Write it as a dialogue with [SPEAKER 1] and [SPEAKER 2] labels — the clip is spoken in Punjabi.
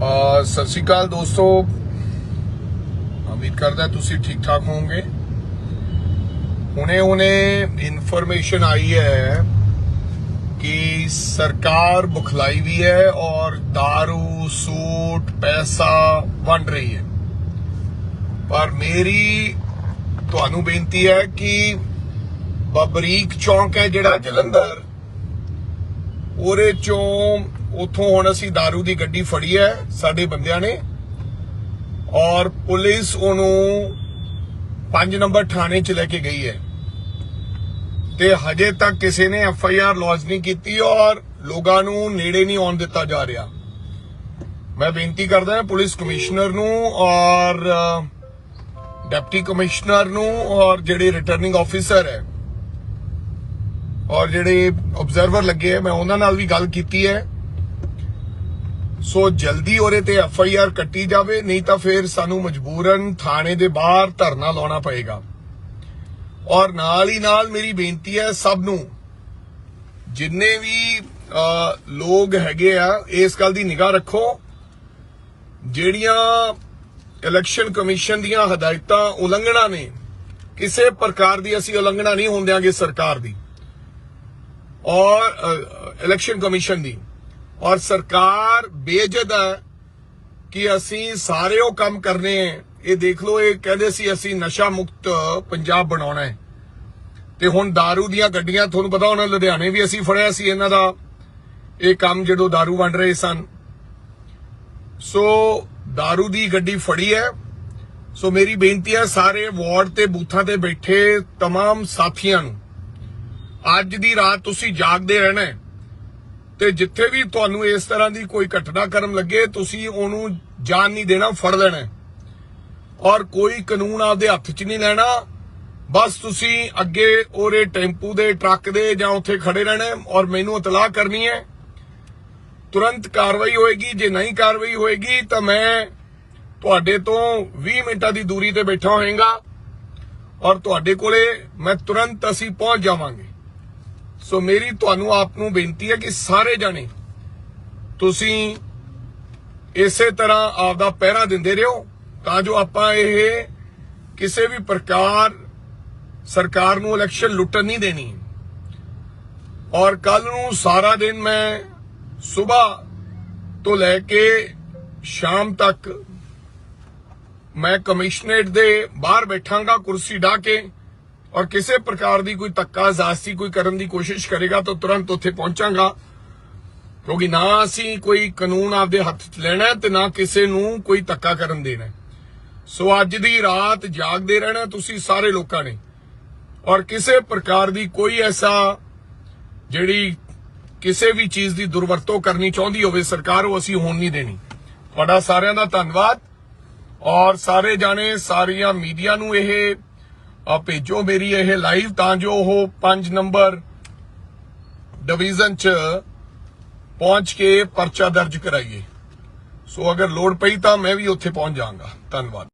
[SPEAKER 1] ਸਤਿ ਸ਼੍ਰੀ ਅਕਾਲ ਦੋਸਤੋ। ਉਮੀਦ ਕਰਦਾ ਤੁਸੀਂ ਠੀਕ ਠਾਕ ਹੋਵੋਗੇ। ਹੁਣੇ ਹੁਣੇ ਇਨਫੋਰਮੇਸ਼ਨ ਆਈ ਹੈ ਕਿ ਸਰਕਾਰ ਬੁਖਲਾਈ ਵੀ ਹੈ ਔਰ दारू, ਸੂਟ, ਪੈਸਾ ਵੰਡ ਰਹੀ ਹੈ। ਪਰ ਮੇਰੀ ਤੁਹਾਨੂੰ ਬੇਨਤੀ ਹੈ ਕਿ ਬਬਰੀਕ ਚੌਂਕ ਹੈ ਜਿਹੜਾ ਜਲੰਧਰ, ਉਹਦੇ ਚੋਂ ਉਥੋਂ ਹੁਣ ਅਸੀਂ दारू ਦੀ ਗੱਡੀ ਫੜੀ ਹੈ ਸਾਡੇ ਬੰਦਿਆਂ ਨੇ। ਔਰ ਪੁਲਿਸ ਉਹਨੂੰ 5 ਨੰਬਰ ਥਾਣੇ 'ਚ ਲੈ ਕੇ ਗਈ ਹੈ। ਤੇ ਹਜੇ ਤੱਕ ਕਿਸੇ ਨੇ ਐਫ ਆਈ ਆਰ ਲੌਂਚ ਨਹੀਂ ਕੀਤੀ ਔਰ ਲੋਕਾਂ ਨੂੰ ਨੇੜੇ ਨਹੀਂ ਆਉਣ ਦਿੱਤਾ ਜਾ ਰਿਹਾ। ਮੈਂ ਬੇਨਤੀ ਕਰਦਾ ਹਾਂ ਪੁਲਿਸ ਕਮਿਸ਼ਨਰ ਨੂੰ ਔਰ ਅ, ਡਿਪਟੀ ਕਮਿਸ਼ਨਰ ਨੂੰ ਔਰ ਜਿਹੜੇ ਰਿਟਰਨਿੰਗ ਆਫੀਸਰ ਹੈ ਔਰ ਜਿਹੜੇ ਆਬਜ਼ਰਵਰ ਲੱਗੇ ਹੈ ਮੈਂ ਉਹਨਾਂ ਨਾਲ ਵੀ ਗੱਲ ਕੀਤੀ ਹੈ। ਸੋ ਜਲਦੀ ਉਹਦੇ ਤੇ ਐਫ ਆਈ ਆਰ ਕੱਟੀ ਜਾਵੇ, ਨਹੀਂ ਤਾਂ ਫਿਰ ਸਾਨੂੰ ਮਜਬੂਰਨ ਥਾਣੇ ਦੇ ਬਾਹਰ ਧਰਨਾ ਲਾਉਣਾ ਪਏਗਾ। ਔਰ ਨਾਲ ਹੀ ਨਾਲ ਮੇਰੀ ਬੇਨਤੀ ਹੈ ਸਭ ਨੂੰ, ਜਿੰਨੇ ਵੀ ਲੋਕ ਹੈਗੇ ਆ, ਇਸ ਗੱਲ ਦੀ ਨਿਗਾਹ ਰੱਖੋ। ਜਿਹੜੀਆਂ ਇਲੈਕਸ਼ਨ ਕਮਿਸ਼ਨ ਦੀਆਂ ਹਦਾਇਤਾਂ ਉਲੰਘਣਾ ਨੇ, ਕਿਸੇ ਪ੍ਰਕਾਰ ਦੀ ਅਸੀਂ ਉਲੰਘਣਾ ਨਹੀਂ ਹੁੰਦਿਆਂਗੇ ਸਰਕਾਰ ਦੀ। ਔਰ ਇਲੈਕਸ਼ਨ ਕਮਿਸ਼ਨ ਦੀ। ਔਰ ਸਰਕਾਰ ਬੇਜਦ ਹੈ ਕਿ ਅਸੀਂ ਸਾਰੇ ਉਹ ਕੰਮ ਕਰਨੇ ਹੈ ਇਹ ਦੇਖ ਲਓ ਇਹ ਕਹਿੰਦੇ ਸੀ ਅਸੀਂ ਨਸ਼ਾ ਮੁਕਤ ਪੰਜਾਬ ਬਣਾਉਣਾ ਹੈ ਤੇ ਹੁਣ दारू ਦੀਆਂ ਗੱਡੀਆਂ ਤੁਹਾਨੂੰ ਪਤਾ ਹੋਣਾ ਲੁਧਿਆਣੇ ਵੀ ਅਸੀਂ ਫੜਿਆ ਸੀ ਇਹਨਾਂ ਦਾ ਇਹ ਕੰਮ ਜਦੋਂ दारू ਵੰਡ ਰਹੇ ਸਨ ਸੋ दारू ਦੀ ਗੱਡੀ ਫੜੀ ਹੈ ਸੋ ਮੇਰੀ ਬੇਨਤੀ ਹੈ ਸਾਰੇ ਵਾਰਡ ਤੇ ਬੂਥਾਂ ਤੇ ਬੈਠੇ तमाम ਸਾਥੀਆਂ ਨੂੰ ਅੱਜ ਦੀ ਰਾਤ ਤੁਸੀਂ ਜਾਗਦੇ ਰਹਿਣਾ ਹੈ ਤੇ ਜਿੱਥੇ ਵੀ ਤੁਹਾਨੂੰ ਇਸ ਤਰ੍ਹਾਂ ਦੀ ਕੋਈ ਘਟਨਾ ਕਰਮ ਲੱਗੇ, ਤੁਸੀਂ ਉਹਨੂੰ ਜਾਨ ਨਹੀਂ ਦੇਣਾ, ਫੜ ਲੈਣਾ। ਔਰ ਕੋਈ ਕਾਨੂੰਨ ਆਪਦੇ ਹੱਥ 'ਚ ਨਹੀਂ ਲੈਣਾ। ਬਸ ਤੁਸੀਂ ਅੱਗੇ ਉਹਦੇ ਟੈਂਪੂ ਦੇ ਟਰੱਕ ਦੇ ਜਾਂ ਉੱਥੇ ਖੜੇ ਰਹਿਣਾ ਔਰ ਮੈਨੂੰ ਇਤਲਾਹ ਕਰਨੀ ਹੈ। ਤੁਰੰਤ ਕਾਰਵਾਈ ਹੋਏਗੀ, ਜੇ ਨਹੀਂ ਕਾਰਵਾਈ ਹੋਏਗੀ, ਤਾਂ ਮੈਂ ਤੁਹਾਡੇ ਤੋਂ 20 ਮਿੰਟਾਂ ਦੀ ਦੂਰੀ ਤੇ ਬੈਠਾ ਹੋਏਗਾ। ਔਰ ਤੁਹਾਡੇ ਕੋਲੇ ਮੈਂ ਤੁਰੰਤ ਅਸੀਂ ਪਹੁੰਚ ਜਾਵਾਂਗੇ। ਸੋ ਮੇਰੀ ਤੁਹਾਨੂੰ ਆਪ ਨੂੰ ਬੇਨਤੀ ਹੈ ਕਿ ਸਾਰੇ ਜਾਣੇ ਤੁਸੀਂ ਇਸੇ ਤਰ੍ਹਾਂ ਆਪਦਾ ਪਹਿਰਾ ਦਿੰਦੇ ਰਹੋ ਤਾਂ ਜੋ ਆਪਾਂ ਇਹ ਕਿਸੇ ਵੀ ਪ੍ਰਕਾਰ ਸਰਕਾਰ ਨੂੰ ਇਲੈਕਸ਼ਨ ਲੁੱਟਣ ਨਹੀਂ ਦੇਣੀ। ਔਰ ਕੱਲ ਨੂੰ ਸਾਰਾ ਦਿਨ ਮੈਂ ਸਵੇਰ ਤੋਂ ਲੈ ਕੇ ਸ਼ਾਮ ਤੱਕ ਮੈਂ ਕਮਿਸ਼ਨਰੇਟ ਦੇ ਬਾਹਰ ਬੈਠਾਂਗਾ ਕੁਰਸੀ ਢਾ ਕੇ ਔਰ ਕਿਸੇ ਪ੍ਰਕਾਰ ਦੀ ਕੋਈ ਧੱਕਾ, ਜ਼ਾਸਤੀ ਕੋਈ ਕਰਨ ਦੀ ਕੋਸ਼ਿਸ਼ ਕਰੇਗਾ ਤਾਂ ਤੁਰੰਤ ਉੱਥੇ ਪਹੁੰਚਾਂਗਾ। ਕਿਉਂਕਿ ਨਾ ਅਸੀਂ ਕੋਈ ਕਾਨੂੰਨ ਆਪਦੇ ਹੱਥ 'ਚ ਲੈਣਾ ਤੇ ਨਾ ਕਿਸੇ ਨੂੰ ਕੋਈ ਧੱਕਾ ਕਰਨ ਦੇਣਾ। ਸੋ ਅੱਜ ਦੀ ਰਾਤ ਜਾਗਦੇ ਰਹਿਣਾ ਤੁਸੀਂ ਸਾਰੇ ਲੋਕਾਂ ਨੇ। ਔਰ ਕਿਸੇ ਪ੍ਰਕਾਰ ਦੀ ਕੋਈ ਐਸਾ ਜਿਹੜੀ ਕਿਸੇ ਵੀ ਚੀਜ਼ ਦੀ ਦੁਰਵਰਤੋਂ ਕਰਨੀ ਚਾਹੁੰਦੀ ਹੋਵੇ ਸਰਕਾਰ, ਉਹ ਅਸੀਂ ਹੋਣ ਨਹੀਂ ਦੇਣੀ। ਤੁਹਾਡਾ ਸਾਰਿਆਂ ਦਾ ਧੰਨਵਾਦ। ਔਰ ਸਾਰੇ ਜਾਣੇ, ਸਾਰੀਆਂ ਮੀਡੀਆ ਨੂੰ ਇਹ ਆ ਭੇਜੋ ਮੇਰੀ ਇਹ ਲਾਈਵ ਤਾਂ ਜੋ ਉਹ 5 ਨੰਬਰ ਡਿਵੀਜ਼ਨ ਚ ਪਹੁੰਚ ਕੇ ਪਰਚਾ ਦਰਜ ਕਰਾਈਏ। ਸੋ ਅਗਰ ਲੋੜ ਪਈ ਤਾਂ ਮੈਂ ਵੀ ਉੱਥੇ ਪਹੁੰਚ ਜਾਵਾਂਗਾ। ਧੰਨਵਾਦ।